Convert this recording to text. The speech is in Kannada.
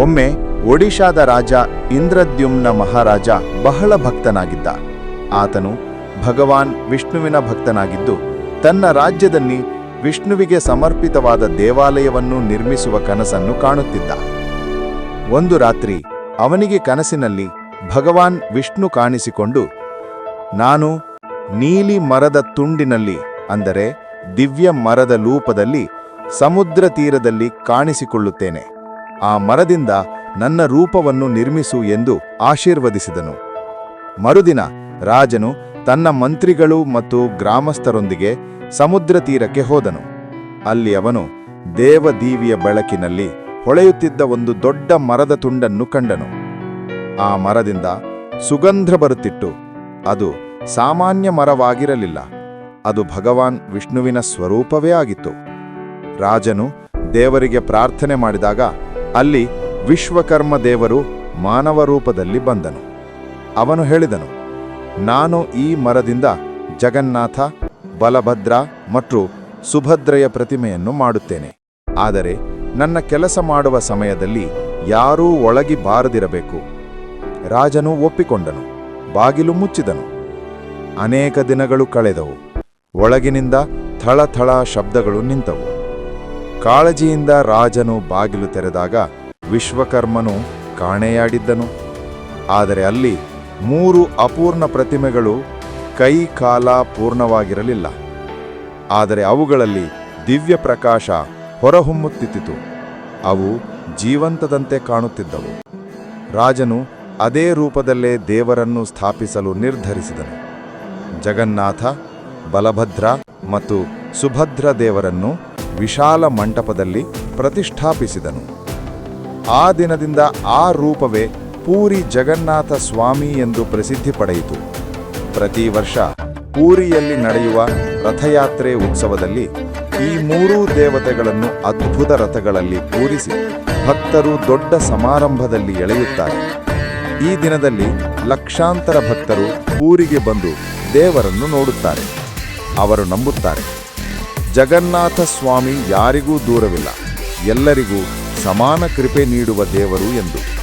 ಒಮ್ಮೆ ಒಡಿಶಾದ ರಾಜ ಇಂದ್ರದ್ಯುಮ್ನ ಮಹಾರಾಜ ಬಹಳ ಭಕ್ತನಾಗಿದ್ದ. ಆತನು ಭಗವಾನ್ ವಿಷ್ಣುವಿನ ಭಕ್ತನಾಗಿದ್ದು, ತನ್ನ ರಾಜ್ಯದಲ್ಲಿ ವಿಷ್ಣುವಿಗೆ ಸಮರ್ಪಿತವಾದ ದೇವಾಲಯವನ್ನು ನಿರ್ಮಿಸುವ ಕನಸನ್ನು ಕಾಣುತ್ತಿದ್ದ. ಒಂದು ರಾತ್ರಿ ಅವನಿಗೆ ಕನಸಿನಲ್ಲಿ ಭಗವಾನ್ ವಿಷ್ಣು ಕಾಣಿಸಿಕೊಂಡು, ನಾನು ನೀಲಿ ಮರದ ತುಂಡಿನಲ್ಲಿ, ಅಂದರೆ ದಿವ್ಯ ಮರದ ಲೂಪದಲ್ಲಿ ಸಮುದ್ರ ತೀರದಲ್ಲಿ ಕಾಣಿಸಿಕೊಳ್ಳುತ್ತೇನೆ. ಆ ಮರದಿಂದ ನನ್ನ ರೂಪವನ್ನು ನಿರ್ಮಿಸು ಎಂದು ಆಶೀರ್ವದಿಸಿದನು. ಮರುದಿನ ರಾಜನು ತನ್ನ ಮಂತ್ರಿಗಳು ಮತ್ತು ಗ್ರಾಮಸ್ಥರೊಂದಿಗೆ ಸಮುದ್ರ ತೀರಕ್ಕೆ ಹೋದನು. ಅಲ್ಲಿ ಅವನು ದೇವದೀವಿಯ ಬೆಳಕಿನಲ್ಲಿ ಹೊಳೆಯುತ್ತಿದ್ದ ಒಂದು ದೊಡ್ಡ ಮರದ ತುಂಡನ್ನು ಕಂಡನು. ಆ ಮರದಿಂದ ಸುಗಂಧ ಬರುತ್ತಿತ್ತು. ಅದು ಸಾಮಾನ್ಯ ಮರವಾಗಿರಲಿಲ್ಲ. ಅದು ಭಗವಾನ್ ವಿಷ್ಣುವಿನ ಸ್ವರೂಪವೇ ಆಗಿತ್ತು. ರಾಜನು ದೇವರಿಗೆ ಪ್ರಾರ್ಥನೆ ಮಾಡಿದಾಗ ಅಲ್ಲಿ ವಿಶ್ವಕರ್ಮ ದೇವರು ಮಾನವ ರೂಪದಲ್ಲಿ ಬಂದನು. ಅವನು ಹೇಳಿದನು, ನಾನು ಈ ಮರದಿಂದ ಜಗನ್ನಾಥ, ಬಲಭದ್ರ ಮತ್ತು ಸುಭದ್ರೆಯ ಪ್ರತಿಮೆಯನ್ನು ಮಾಡುತ್ತೇನೆ. ಆದರೆ ನನ್ನ ಕೆಲಸ ಮಾಡುವ ಸಮಯದಲ್ಲಿ ಯಾರೂ ಒಳಗಿ ಬಾರದಿರಬೇಕು ರಾಜನು ಒಪ್ಪಿಕೊಂಡನು, ಬಾಗಿಲು ಮುಚ್ಚಿದನು. ಅನೇಕ ದಿನಗಳು ಕಳೆದವು. ಒಳಗಿನಿಂದ ಥಳಥಳ ಶಬ್ದಗಳು ನಿಂತವು. ಕಾಳಜಿಯಿಂದ ರಾಜನು ಬಾಗಿಲು ತೆರೆದಾಗ ವಿಶ್ವಕರ್ಮನು ಕಾಣೆಯಾಡಿದ್ದನು. ಆದರೆ ಅಲ್ಲಿ ಮೂರು ಅಪೂರ್ಣ ಪ್ರತಿಮೆಗಳು ಕೈ ಕಾಲ ಪೂರ್ಣವಾಗಿರಲಿಲ್ಲ. ಆದರೆ ಅವುಗಳಲ್ಲಿ ದಿವ್ಯ ಪ್ರಕಾಶ ಹೊರಹೊಮ್ಮುತ್ತಿತ್ತು. ಅವು ಜೀವಂತದಂತೆ ಕಾಣುತ್ತಿದ್ದವು. ರಾಜನು ಅದೇ ರೂಪದಲ್ಲೇ ದೇವರನ್ನು ಸ್ಥಾಪಿಸಲು ನಿರ್ಧರಿಸಿದನು. ಜಗನ್ನಾಥ, ಬಲಭದ್ರ ಮತ್ತು ಸುಭದ್ರ ದೇವರನ್ನು ವಿಶಾಲ ಮಂಟಪದಲ್ಲಿ ಪ್ರತಿಷ್ಠಾಪಿಸಿದನು. ಆ ದಿನದಿಂದ ಆ ರೂಪವೇ ಪೂರಿ ಜಗನ್ನಾಥ ಸ್ವಾಮಿ ಎಂದು ಪ್ರಸಿದ್ಧಿ ಪಡೆಯಿತು. ಪ್ರತಿ ವರ್ಷ ಪೂರಿಯಲ್ಲಿ ನಡೆಯುವ ರಥಯಾತ್ರೆ ಉತ್ಸವದಲ್ಲಿ ಈ ಮೂರೂ ದೇವತೆಗಳನ್ನು ಅದ್ಭುತ ರಥಗಳಲ್ಲಿ ಪೂರಿಸಿ ಭಕ್ತರು ದೊಡ್ಡ ಸಮಾರಂಭದಲ್ಲಿ ಎಳೆಯುತ್ತಾರೆ. ಈ ದಿನದಲ್ಲಿ ಲಕ್ಷಾಂತರ ಭಕ್ತರು ಪೂರಿಗೆ ಬಂದು ದೇವರನ್ನು ನೋಡುತ್ತಾರೆ. ಅವರು ನಂಬುತ್ತಾರೆ. ಜಗನ್ನಾಥ ಸ್ವಾಮಿ ಯಾರಿಗೂ ದೂರವಿಲ್ಲ. ಎಲ್ಲರಿಗೂ ಸಮಾನ ಕೃಪೆ ನೀಡುವ ದೇವರು ಎಂದು.